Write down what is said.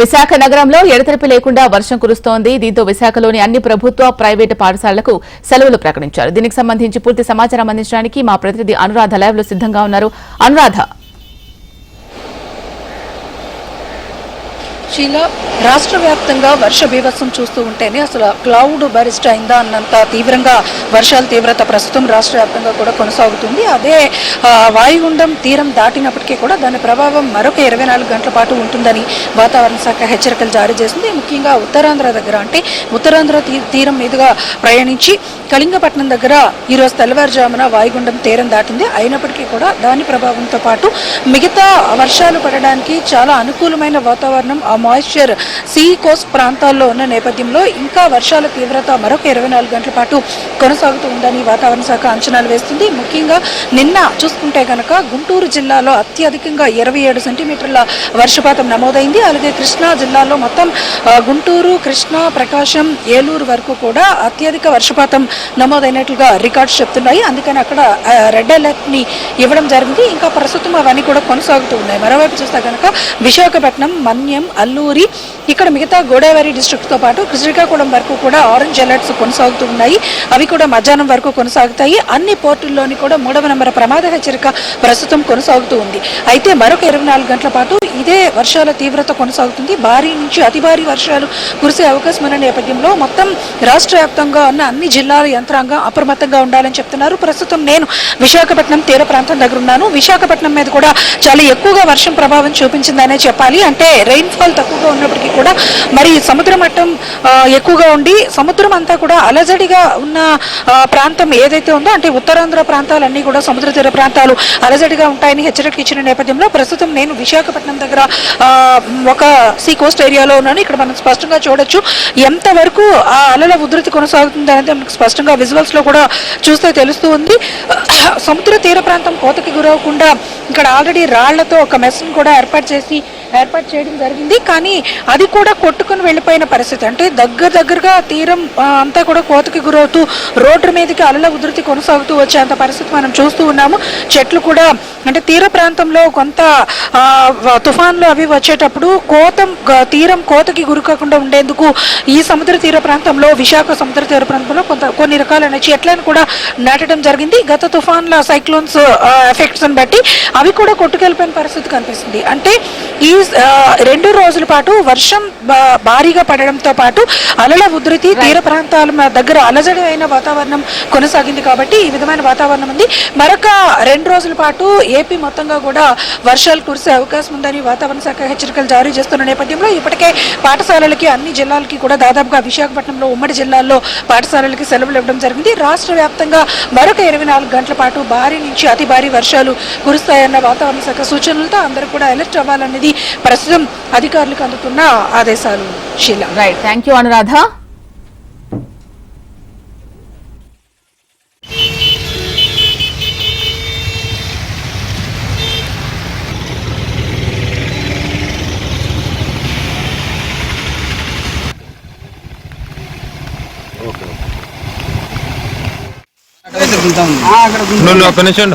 విశాఖ నగరంలో ఎడతెరిపి లేకుండా వర్షం కురుస్తోంది. దీంతో విశాఖలోని అన్ని ప్రభుత్వ ప్రైవేటు పాఠశాలలకు సెలవులు ప్రకటించారు. దీనికి సంబంధించి పూర్తి సమాచారం అందించడానికి మా ప్రతినిధి అనురాధ లైవ్లో సిద్ధంగా ఉన్నారు. అనురాధ షీలా రాష్ట్ర వ్యాప్తంగా వర్ష బీభత్సం చూస్తూ ఉంటేనే అసలు క్లౌడ్ బరిస్ట్ అయిందా అన్నంత తీవ్రంగా వర్షాల తీవ్రత ప్రస్తుతం రాష్ట్ర వ్యాప్తంగా కూడా కొనసాగుతుంది. అదే వాయుగుండం తీరం దాటినప్పటికీ కూడా దాని ప్రభావం మరొక ఇరవై నాలుగు గంటల పాటు ఉంటుందని వాతావరణ శాఖ హెచ్చరికలు జారీ చేసింది. ముఖ్యంగా ఉత్తరాంధ్ర దగ్గర అంటే ఉత్తరాంధ్ర తీ- తీరం మీదుగా ప్రయాణించి కళింగపట్నం దగ్గర ఈరోజు తెల్లవారుజామున వాయుగుండం తీరం దాటింది. అయినప్పటికీ కూడా దాని ప్రభావంతో పాటు మిగతా వర్షాలు పడడానికి చాలా అనుకూలమైన వాతావరణం మాయిశ్చర్ సీ కోస్ట్ ప్రాంతాల్లో ఉన్న నేపథ్యంలో ఇంకా వర్షాల తీవ్రత మరొక ఇరవై నాలుగు గంటల పాటు కొనసాగుతూ ఉందని వాతావరణ శాఖ అంచనాలు వేస్తుంది. ముఖ్యంగా నిన్న చూసుకుంటే కనుక గుంటూరు జిల్లాలో అత్యధికంగా ఇరవై ఏడు సెంటీమీటర్ల వర్షపాతం నమోదైంది. అలాగే కృష్ణా జిల్లాలో మొత్తం గుంటూరు కృష్ణా ప్రకాశం ఏలూరు వరకు కూడా అత్యధిక వర్షపాతం నమోదైనట్లుగా రికార్డ్స్ చెప్తున్నాయి. అందుకని అక్కడ రెడ్ అలర్ట్ని ఇవ్వడం జరిగింది. ఇంకా ప్రస్తుతం అవన్నీ కూడా కొనసాగుతూ ఉన్నాయి. మరోవైపు చూస్తే కనుక విశాఖపట్నం మన్యం అల్లూరి ఇక్కడ మిగతా గోదావరి డిస్ట్రిక్ట్తో పాటు శ్రీకాకుళం వరకు కూడా ఆరెంజ్ అలర్ట్స్ కొనసాగుతూ ఉన్నాయి. అవి కూడా మధ్యాహ్నం వరకు కొనసాగుతాయి. అన్ని పోర్టుల్లోని కూడా మూడవ నెంబర్ ప్రమాద హెచ్చరిక ప్రస్తుతం కొనసాగుతూ ఉంది. అయితే మరొక ఇరవై నాలుగు గంటల పాటు ఇదే వర్షాల తీవ్రత కొనసాగుతుంది. భారీ నుంచి అతి భారీ వర్షాలు కురిసే అవకాశం ఉన్న నేపథ్యంలో మొత్తం రాష్ట్ర వ్యాప్తంగా ఉన్న అన్ని జిల్లాల యంత్రాంగం అప్రమత్తంగా ఉండాలని చెప్తున్నారు. ప్రస్తుతం నేను విశాఖపట్నం తీర ప్రాంతం దగ్గర ఉన్నాను. విశాఖపట్నం మీద కూడా చాలా ఎక్కువగా వర్షం ప్రభావం చూపించిందనే చెప్పాలి. అంటే రెయిన్ఫాల్ తక్కువగా ఉన్నప్పటికీ కూడా మరి సముద్ర మట్టం ఎక్కువగా ఉండి సముద్రం అంతా కూడా అలజడిగా ఉన్న ప్రాంతం ఏదైతే ఉందో అంటే ఉత్తరాంధ్ర ప్రాంతాలన్నీ కూడా సముద్ర తీర ప్రాంతాలు అలజడిగా ఉంటాయని హెచ్చరిక ఇచ్చిన నేపథ్యంలో ప్రస్తుతం నేను విశాఖపట్నం దగ్గర ఒక సీ కోస్ట్ ఏరియాలో ఉన్నాను. ఇక్కడ మనం స్పష్టంగా చూడొచ్చు ఎంతవరకు ఆ అలల ఉధృతి కొనసాగుతుంది అనేది మనకు స్పష్టంగా విజువల్స్లో కూడా చూస్తే తెలుస్తూ ఉంది. సముద్ర తీర ప్రాంతం కోతకి గురవకుండా ఇక్కడ ఆల్రెడీ రాళ్ళతో ఒక మెస్ను కూడా ఏర్పాటు చేసి ఏర్పాటు చేయడం జరిగింది. కానీ అది కూడా కొట్టుకుని వెళ్ళిపోయిన పరిస్థితి. అంటే దగ్గర దగ్గరగా తీరం అంతా కూడా కోతకి గురవుతూ రోడ్డు మీదకి అలల ఉధృతి కొనసాగుతూ వచ్చేంత పరిస్థితి మనం చూస్తూ ఉన్నాము. చెట్లు కూడా అంటే తీర ప్రాంతంలో కొంత తుఫాన్లు అవి వచ్చేటప్పుడు కోతం తీరం కోతకి గురికాకుండా ఉండేందుకు ఈ సముద్ర తీర ప్రాంతంలో విశాఖ సముద్ర తీర ప్రాంతంలో కొంత కొన్ని రకాలైన చెట్లను కూడా నాటడం జరిగింది. గత తుఫాన్ల సైక్లోన్స్ ఎఫెక్ట్స్ని బట్టి అవి కూడా కొట్టుకెళ్ళిపోయిన పరిస్థితి కనిపిస్తుంది. అంటే ఈ రెండు రోజుల పాటు వర్షం భారీగా పడడంతో పాటు అలల ఉధృతి తీర ప్రాంతాల దగ్గర అలజడి అయిన వాతావరణం కొనసాగింది కాబట్టి ఈ విధమైన వాతావరణం ఉంది. మరొక రెండు రోజుల పాటు ఏపీ మొత్తంగా కూడా వర్షాలు కురిసే అవకాశం ఉందని వాతావరణ శాఖ హెచ్చరికలు జారీ చేస్తున్న నేపథ్యంలో ఇప్పటికే పాఠశాలలకి అన్ని జిల్లాలకి కూడా దాదాపుగా విశాఖపట్నంలో ఉమ్మడి జిల్లాల్లో పాఠశాలలకి సెలవులు ఇవ్వడం జరిగింది. రాష్ట్ర వ్యాప్తంగా మరొక ఇరవై నాలుగు గంటల పాటు భారీ నుంచి అతి భారీ వర్షాలు కురుస్తాయన్న వాతావరణ శాఖ సూచనలతో అందరూ కూడా అలర్ట్ అవ్వాలన్నది ప్రస్తుతం అధికారులకు అందుతున్న ఆదేశాలు శీల. రైట్ థ్యాంక్ యూ అనురాధ నువ్వు ఒక్క నిమిషం.